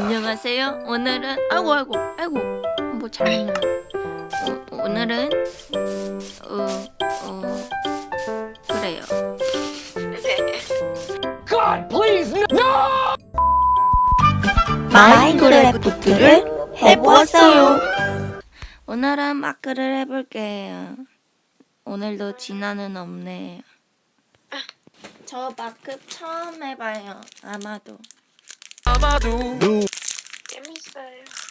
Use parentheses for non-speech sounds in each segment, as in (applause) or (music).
안녕하세요. 오늘은 아이고 아이고 아이고 뭐 잘못. 어, 오늘은 어 어 그래요. God, please, no! 마인크래프트를 해보았어요. 오늘은 마크를 해볼게요. 오늘도 진화는 없네요. 저 마크 처음 해봐요. 아마도. 재밌어 요. 올라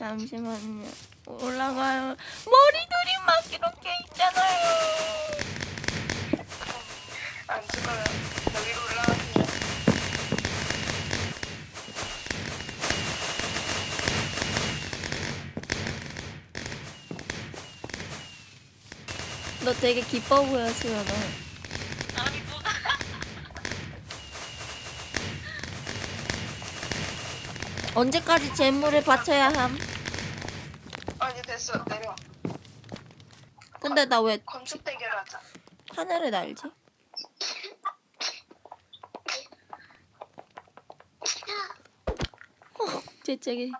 잠시만요. 올라가요. 머리들이 막 이렇게 있잖아요. 안 죽어요. 여기로 올라가세요. 너 되게 기뻐 보였어요, 너. 아니 뭐가? 언제까지 재물을 바쳐야 함? 됐어 내려. 근데 나 왜 건축 대결하자. 하늘을 날지? (laughs) 어, 재채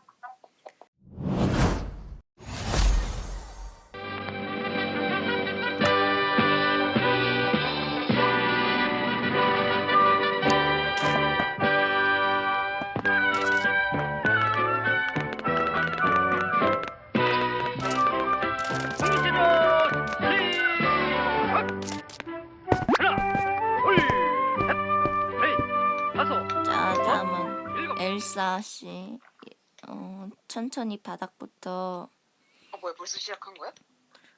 씨. 어, 천천히 바닥부터. 어 뭐야 벌써 시작한 거야?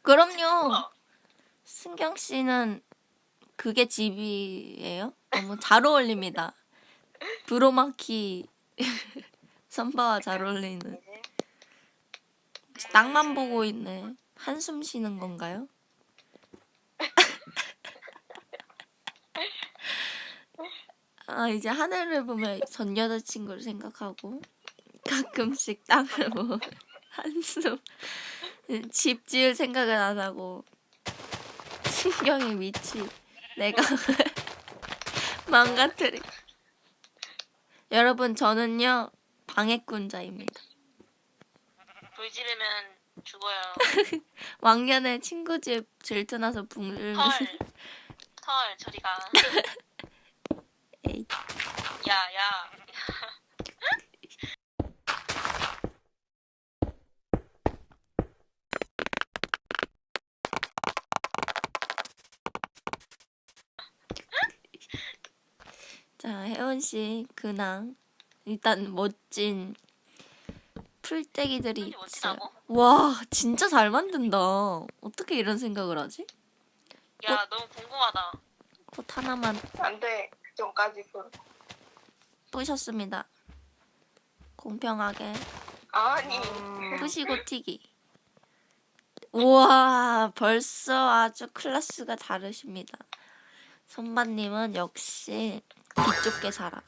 그럼요. 승경 씨는 그게 집이에요? 너무 잘 어울립니다. 브로마키 (laughs) 선바와 잘 어울리는. 땅만 보고 있네. 한숨 쉬는 건가요? 아 이제 하늘을 보면 전 여자친구를 생각하고 가끔씩 땅을 (laughs) 보고 한숨 집 지을 생각은 안 하고 신경이 미치 내가 (laughs) 망가뜨리 여러분 저는요 방해꾼자입니다 불 지르면 죽어요. (laughs) 왕년에 친구 집 질투나서 붕을 털. 털 저리가. 에이, 야 야. 자 혜원 씨 근황 일단 멋진 풀떼기들이 있어요 멋지다고? 와 진짜 잘 만든다 어떻게 이런 생각을 하지? 야 너무 궁금하다. 꽃 하나만 안돼 그 전까지 그. 부셨습니다 공평하게 아니. 부시고 튀기 우와 벌써 아주 클래스가 다르십니다 선반님은 역시 뒤쪽게 살아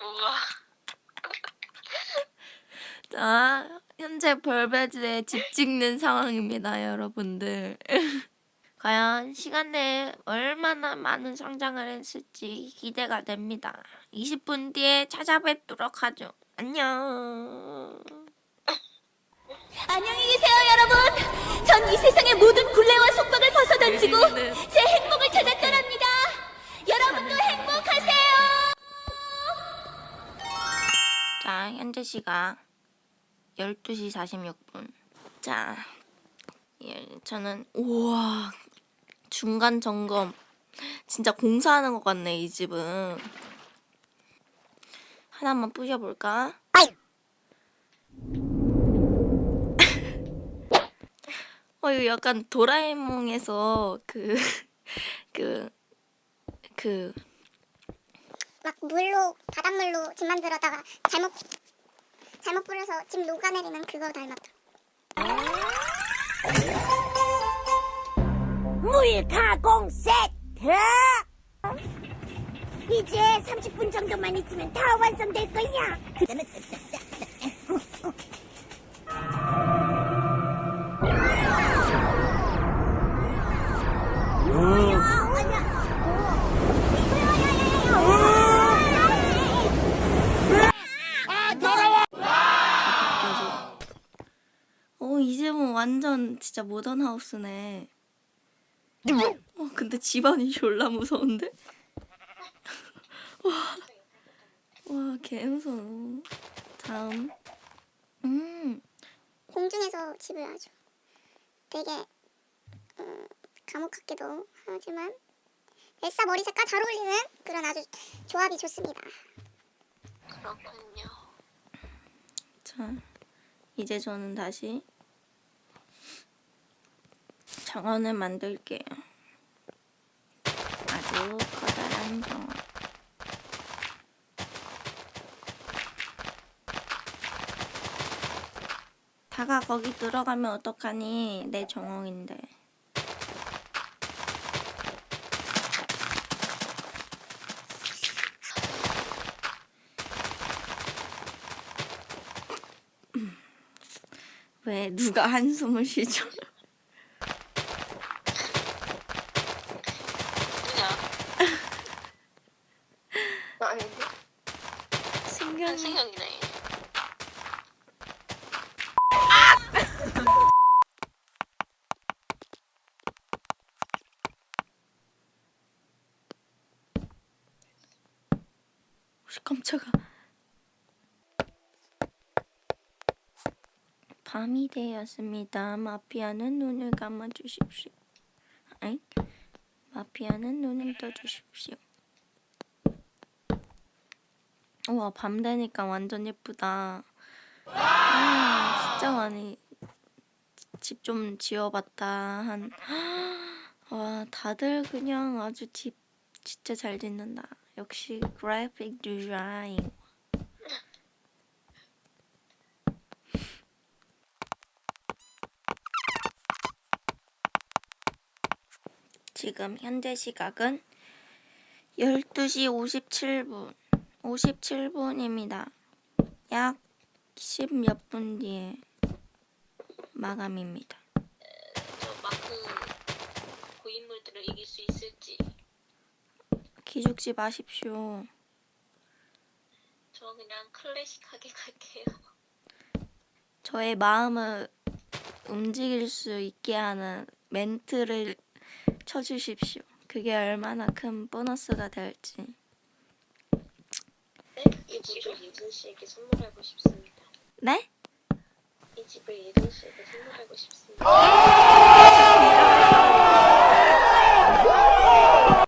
뭐가? 자, 현재 벌베즈에 집 찍는 상황입니다, 여러분들. (laughs) 과연 시간 내에 얼마나 많은 성장을 했을지 기대가 됩니다. 20분 뒤에 찾아뵙도록 하죠. 안녕. 안녕히 계세요, 여러분. 전 이 세상의 모든 굴레와 속박을 벗어던지고 우리는 제 행복을 찾아 떠납니다. 여러분도 행복하세요. 자, 현재 시각 12시 46분. 자, 예, 저는 우와 중간 점검 진짜 공사하는 것 같네 이 집은. 하나만 부셔볼까? (laughs) 어 이거 약간 도라에몽에서 그 (laughs) 그, 그, 막 물로 바닷물로 집 만들어다가 잘못 잘못 뿌려서 집 녹아내리는 그거 닮았다. 물 가공 세트. 이제 30분 정도만 있으면 다 완성될 거야. 그다음에 어, 이 집은 완전 진짜 모던 하우스네. 어, 근데 집안이 졸라 무서운데? 와, 와, 개 무서워. 다음. 음, 공중에서 집을 아주 되게 음, 감옥 같기도 하지만 엘사 머리 색깔 잘 어울리는 그런 아주 조합이 좋습니다. 그렇군요. 자, 이제 저는 다시 정원을 만들게요. 아주 커다란 정원. 다가 거기 들어가면 어떡하니? 내 정원인데. 왜 누가 한숨을 쉬죠? 그냥 아닌데? 승경이 한승형이네. 혹시 깜짝아. 되었습니다. 마피아는 눈을 감아 주십시오. 마피아는 눈을 떠 주십시오. 우와, 밤 되니까 완전 예쁘다. 아, 진짜 많이 집 좀 지어봤다 한. 와, 다들 그냥 아주 집 진짜 잘 짓는다. 역시 그래픽 디자인. 지금 현재 시각은 12시 57분. 57분입니다. 약 10 몇 분 뒤에 마감입니다. 저 마크 고인물들을 이길 수 있을지. 기죽지 마십시오. 저 그냥 클래식하게 갈게요. 저의 마음을 움직일 수 있게 하는 멘트를 쳐주십시오. 그게 얼마나 큰 보너스가 될지. 네? 이 집을 예준 씨에게 선물하고 싶습니다. 네? 이 집을 예준 씨에게 선물하고 싶습니다.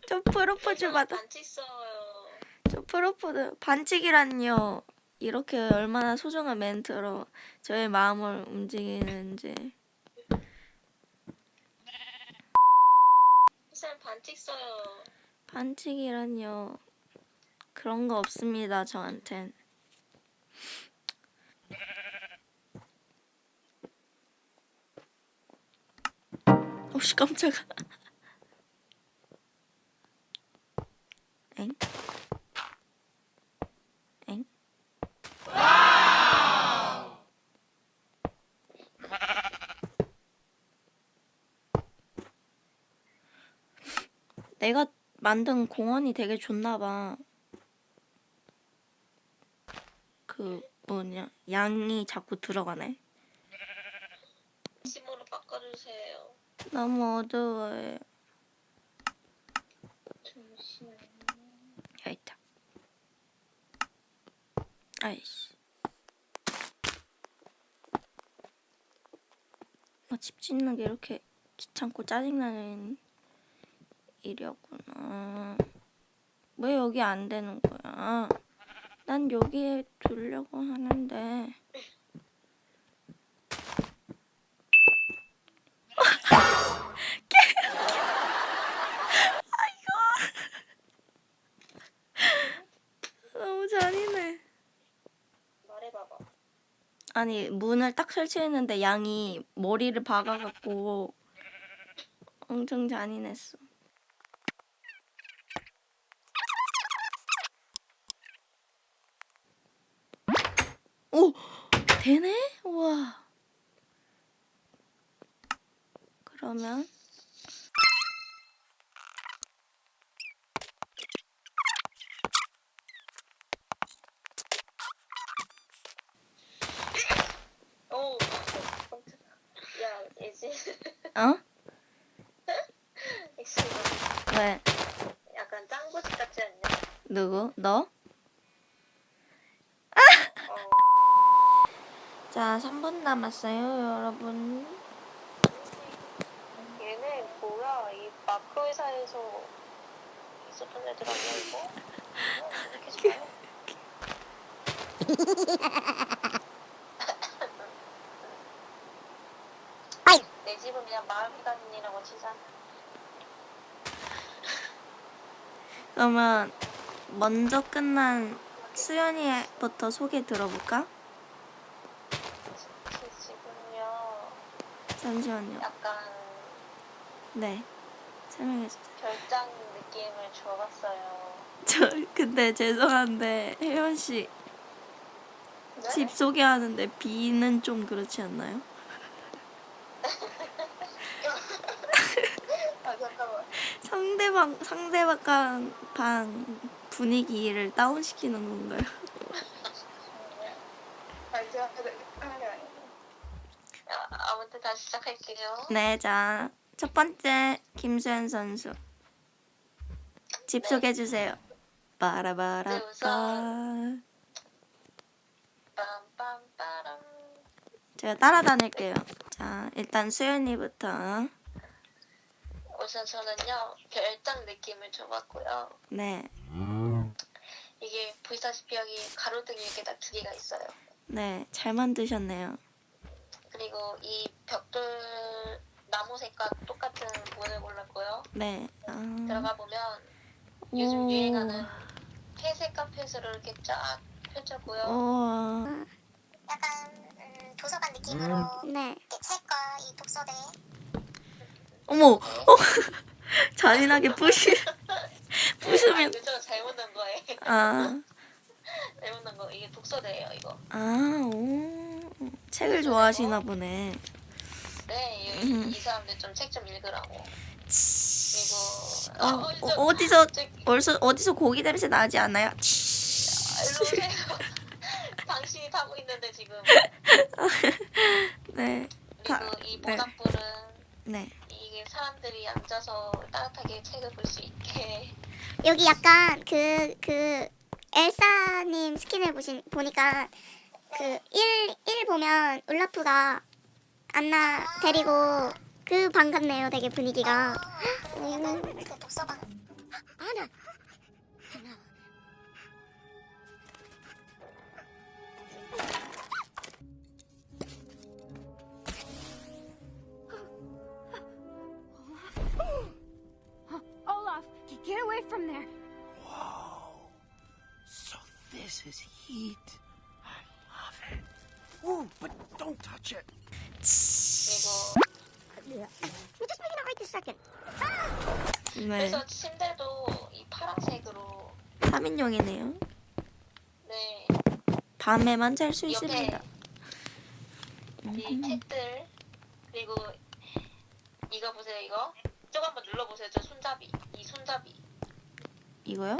저 프로포즈 받아. 반칙 써요. 저 프로포즈 반칙이란요. 이렇게 얼마나 소중한 멘트로 저의 마음을 움직이는지. 이 사람 반칙 써요. 반칙이란요. 그런 거 없습니다, 저한텐. (laughs) 오씨 깜짝아. 엥? 엥? 내가 만든 공원이 되게 좋나 봐. 그 뭐냐 양이 자꾸 들어가네. 심으로 바꿔주세요. 너무 어두워요. 잠시만요. 여기 있다. 아이씨. 아, 집 짓는 게 이렇게 귀찮고 짜증나는 일이었구 나. 왜 여기 안 되는 거야? 난 여기에 두려고 하는데. (laughs) (laughs) 너무 잔인해. 말해봐봐. 아니 문을 딱 설치했는데 양이 머리를 박아갖고 엄청 잔인했어. 오 되네? 우와. 그러면 예지. 어? 예지. (laughs) 왜? 약간 짱구지 같지 않냐? 누구? 너? 어. 자 3분 남았어요 여러분. 얘네 뭐야? 이 마크 회사에서 있었던 애들 아니야 이거? 어, 이렇게? 아이. (laughs) 내 집은 그냥 마을 기관이라고 치자. 그러면 먼저 끝난 수연이부터 소개 들어볼까? 제 집은요, 잠시만요. 약간 네. 설명해 주세요. 별장 느낌을 줘봤어요. (laughs) 저 근데 죄송한데 혜연 씨 네? 집 소개하는데 비는 좀 그렇지 않나요? (laughs) 아 잠깐만. 상대방 상대방 방 분위기를 다운 시키는 건가요? 아, 아무튼 다시 시작할게요. 네, 자 첫 번째 김수현 선수 집 네. 소개해 주세요. 빠라바라빠. 네, 우선- 빰빰빠람. 제가 따라다닐게요. 자, 일단 수연이부터. 우선 저는요 별장 느낌을 줘봤고요. 네, 이게 보시다시피 여기 가로등이 이렇게 딱 두 개가 있어요. 네, 잘 만드셨네요. 그리고 이 벽돌 나무 색과 똑같은 문을 골랐고요. 네. 아, 들어가 보면 요즘 오. 유행하는 회색 카펫으로 이렇게 쫙 펼쳤고요. 우와. 약간 음, 도서관 느낌으로 네. 이렇게 책과 이 독서대 어머, 어, (laughs) 잔인하게 부시 아, 부수면. 이거 저 잘못 넣은 거예요. 아, (laughs) 잘못 넣은 거 이게 독서대예요 이거. 아, 오. 책을 좋아하시나 보네. 네, 음. 이, 이 사람들 좀 책 좀 읽으라고. 그리고 어, 아, 어, 저- 어디서 저- 어디서 어디서 고기 냄새 나지 않아요? 아, 일로 오세요. 당신이 타고 있는데 지금. (laughs) 네, 다- 그리고 이 네. 모닥불은 네. 이게 사람들이 앉아서 따뜻하게 책을 볼 수 있게 여기 약간 그 그 엘사님 스킨을 보신 보니까 그 1, 1 보면 울라프가 안나 데리고 그 방 같네요 되게 분위기가 약간 그 독서방 아나 get away from there. So this is heat. Ooh, but don't touch it. 그리고 Just make it right this second 네. 그래서 침대도 이 파란색으로 3인용이네요. 네 밤에만 잘 수 옆에 있습니다. 이 책들 그리고 이거 보세요 이거 저거 한번 눌러보세요. 저 손잡이. 이 손잡이. 이거요?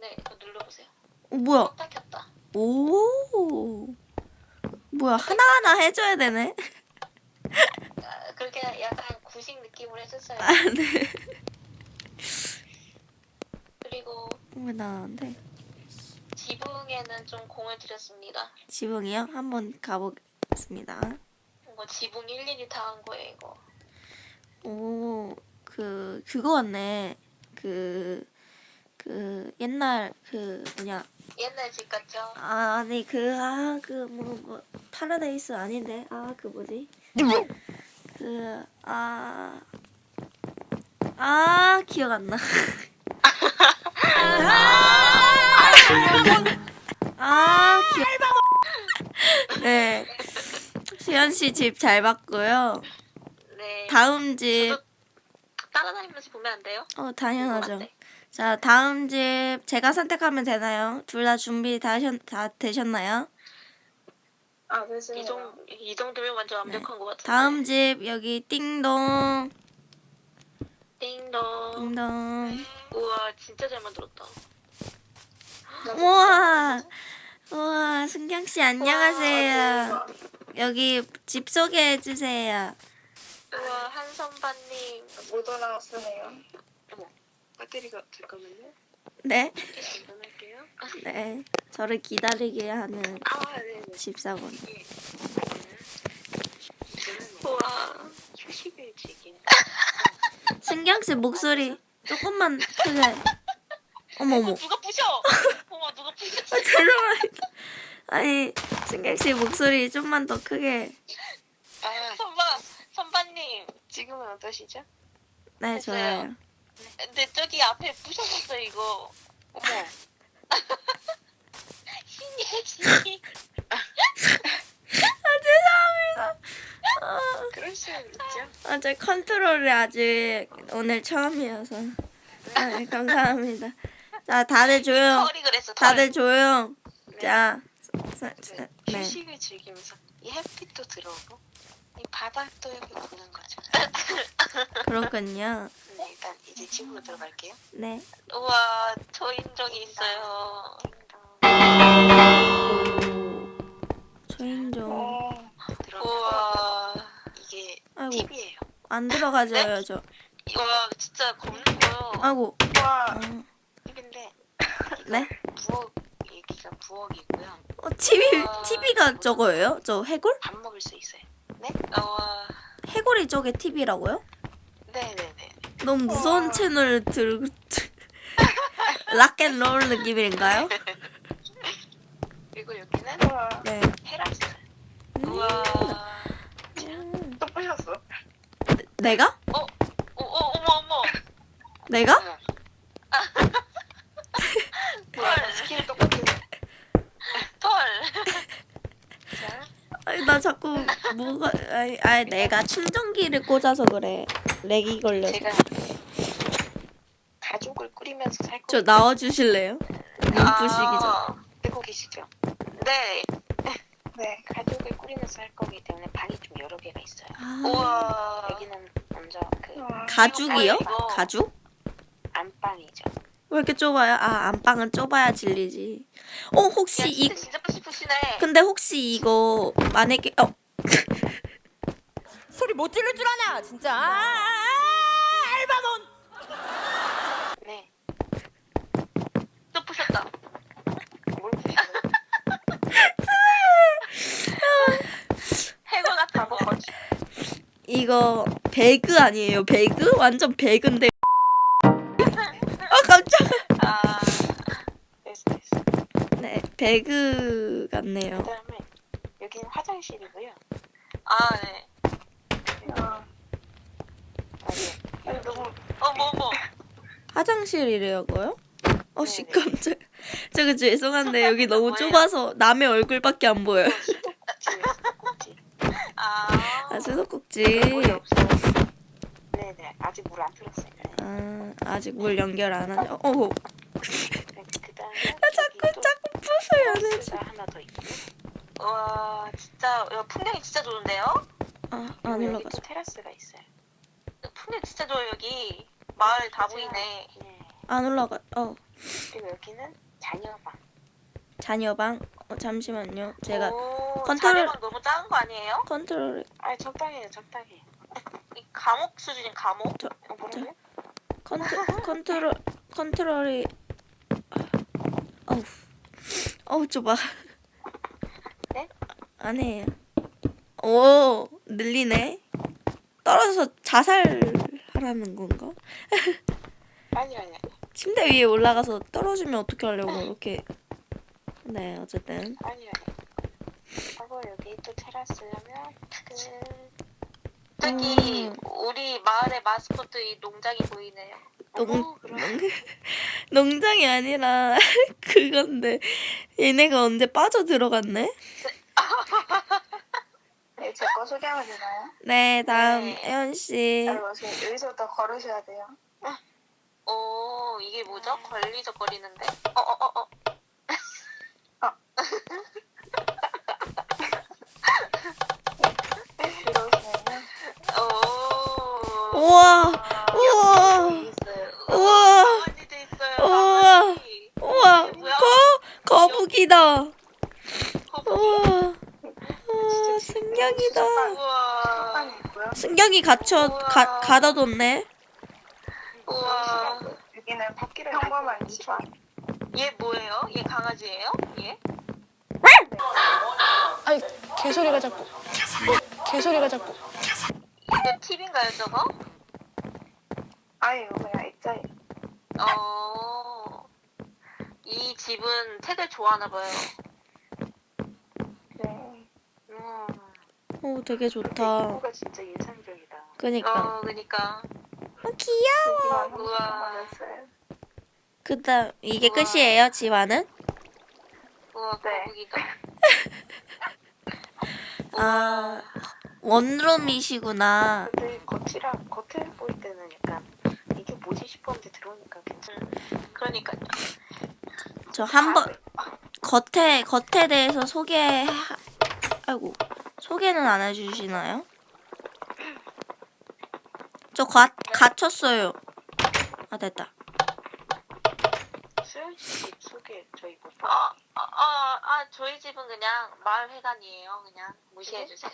네, 그거 눌러보세요. 어, 뭐야? 딱 켰다. 오. 뭐야 하나하나 해줘야 되네. 아, 그렇게 약간 구식 느낌으로 해줬어요. 아 네. 그리고 왜 나는데? 지붕에는 좀 공을 들였습니다. 지붕이요? 한번 가보겠습니다. 이거 지붕 일일이 다 한 거예요, 이거. 오, 그 그거 같네. 그, 그 옛날 그 뭐냐? 옛날 집 같죠? 아, 아니 그 아 그 뭐 뭐 파라다이스 아닌데? 아 그 뭐지? 그 아. 아 기억 안 나. 아 기억. 네. 수현 씨 집 잘 봤고요. 네. 다음 집 따라다니면서 보면 안 돼요? 어, 당연하죠. 궁금한데. 자, 다음 집 제가 선택하면 되나요? 둘 다 준비 다, 하셨, 다 되셨나요? 아, 이, 정, 이 정도면 완전 완벽한 것. 네. 다음 집 여기 띵동 띵동. 띵동 우와, 진짜 잘 만들었다. 우와 우와 승경 씨 안녕하세요. 여기 집 소개해 주세요. 우와, 한선반님. 못 올라왔으네요. 배터리가 잠깐만요. 네, 전화할게요. 네 저를 기다리게 하는 아, 네 네. 집사분. 우와, 휴식을 즐기는. 승경 (laughs) 씨 목소리 조금만 크게. 어머 어머. 누가 부셔? 어머, 누가 부셨어? 아, 죄송합니다. 아니 승경 씨 목소리 좀만 더 크게. 아, 선반, 선반님. 지금은 어떠시죠? 네 됐어요. 좋아요. 근데 저기 앞에 부셔졌어요, 이거. 어머. (laughs) 신이야, 신이. 그럴 수 있죠. 아, 제 컨트롤이 아직 오늘 처음이어서. 아, 네, 감사합니다. 자, 다들 조용. 털이 그랬어, 털. 다들 조용. 자, 사- 사- 네. 휴식을 즐기면서 이 햇빛도 들어오고 이 바닥도 이렇게 보는 거죠. 그렇군요. 네, 일단 이제 집으로 들어갈게요. 네. 우와, 초인종이 있어요. 오. 초인종. 어, 우와, 이게 아이고, TV예요. 안 들어가져요, 저. 와, 진짜 겁나요. 아이고. 와, 아, TV인데 네? 부엌 여기가 부엌이고요. 어, TV, TV가 저거예요? 저 해골? 밥 먹을 수 있어요. 네? 우와, 해골이 저게 TV라고요? 네네네. 너무 무서운 채널 들고. (laughs) 락앤롤 느낌인가요? 그리고 여기는 와, 네. 테라스. 음. 우와. 또 부셨어. 내가? 어, 어, 어, 어머, 어머. 내가? (laughs) 털, 스킬 똑같은. 털. 아니 나 자꾸 뭐가 아니, 아니 내가 충전기를 꽂아서 그래 렉이 걸려서 제가 가족을 꾸리면서 살저 거예요. 나와 주실래요? 눈 부시기죠 아, 듣고 계시죠? 네. (laughs) 네. 가족을 꾸리면서 할 거기 때문에 방이 좀 여러 개가 있어요. 아, 우와. 여기는 먼저 그 와, 가죽이요? 이거- 가죽? 안방이죠. 왜 이렇게 좁아요? 아 안방은 좁아야 질리지 어 혹시 야, 이 진짜 진짜 뿌시뿌시네. 근데 혹시 이거 만약에 어 소리 못 지를 줄 아냐 진짜 아, 알바몬 네. 또 부셨다. 뭘. (laughs) 이거 배그 아니에요 배그? 완전 배그인데 아 깜짝아 아, 됐어 됐어. 네 배그 같네요 그 다음에 여기는 화장실이고요. 아 네. 아, 아니. 아니, 너무 어머 어머. 화장실이래요고요? 어씨 네네. 깜짝 저거 죄송한데 여기 (laughs) 너무 좁아서 남의 얼굴밖에 안 보여요 수도꼭지. (laughs) 아. 아 수도꼭지 물이. 네네 아직 물 안 틀었어요. 네. 아, 아직 물 연결 안 하죠. 어, 그다음에 나 자꾸 자꾸 푸서요 안 해줘. 가 하나 더 있고. 와 진짜 야, 풍경이 진짜 좋은데요? 아, 안 그리고 여기 또 올라가죠. 테라스가 있어요. 근데 진짜 좋아 요 여기 마을 다 보이네. 안 올라가. 어 그리고 여기는 자녀방. 자녀방. 어 잠시만요. 제가 오, 컨트롤- 너무 작은 거 아니에요? 컨트롤 아 적당해요 적당해. 이 감옥 수준인 감옥. 저- 어? 컨트 컨트롤 컨트롤이 어우 어우 좁아. 네? 아니에요. 오 늘리네. 떨어져서 자살 하라는 건가? 아니 아니. 침대 위에 올라가서 떨어지면 어떻게 하려고 이렇게. 네 어쨌든 아니 아니. 하고 여기 또 테라스라면 그 저기 음. 우리 마을의 마스코트 이 농장이 보이네요. 농, 어머, 그럼. 농, 농장이 아니라 (laughs) 그건데 얘네가 언제 빠져 들어갔네? 네, 소개하면 되나요? 네 다음 네. 혜연 씨. 잘 보세요. 여기서부터 걸으셔야 돼요. 오 이게 뭐죠? 걸리적거리는데? 어 어 어 어. 들어오시면요. 오. 우와 우와 있어요. 우와 강아지도 있어요. 우와. 강아지. 우와 뭐야? 거 거북이다. 거북이. 우와 우와 승경이다. 우와. 승경이 갇혀 가, 가둬뒀네. 우와. 여기는 평범한 집안. 얘 뭐예요? 얘 강아지예요? 얘? 아이 개소리가 자꾸 개소리가 자꾸 이거 팁인가요 저거? 아유, 그냥 액자예요. 어. 이 집은 책을 좋아하나 봐요. 네. 음. 오 되게 좋다. 이거가 진짜 예상적이다. 그니까. 어, 그니까. 어, 귀여워. 우와. 한번만했어요 그다음 이게 우와. 끝이에요 지화는? 우와, 네. 거북이다. (laughs) 아 원룸이시구나. 근데 겉이랑 겉을 보일 때는 약간 이게 뭐지 싶었는데 들어오니까 괜찮아. 그러니까요. 저한 번 겉에 겉에 대해서 소개 아이고 소개는 안 해주시나요? 저 가, 갇혔어요. 아 됐다. 수현 씨 소개 저희 못 봐. 아, 아, 아, 아, 저희 집은 그냥 마을 회관이에요. 그냥 무시해 주세요.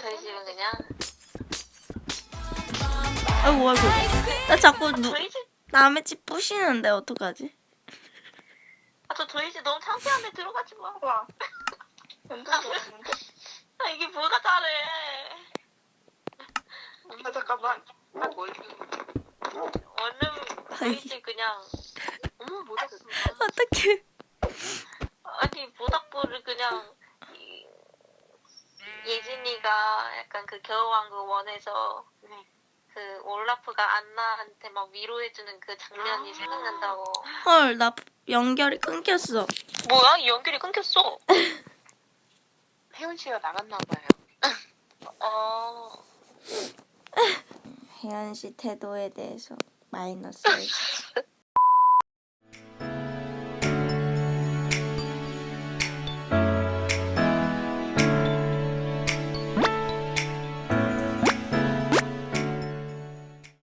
저희 집은 그냥 아이고 아이고. 나 자꾸 누, 저희 집, 남의 집 부시는데 어떡하지? 아, 저 저희 집 너무 창피한데 들어가지 마. 와. 아, 이게 뭐가 잘해? 아, 잠깐만. 아, 뭘? 원룸 저희 집 그냥 어머 모닥불. 어떡해. 아니 모닥불을 그냥 이- 예진이가 약간 그 겨울왕국 원에서 그 올라프가 안나한테 막 위로해주는 그 장면이 생각난다고. 헐, 나 연결이 끊겼어. 뭐야? 이 연결이 끊겼어. (laughs) 혜원 씨가 나갔나 봐요. 어. 혜연 씨 태도에 대해서 마이너스.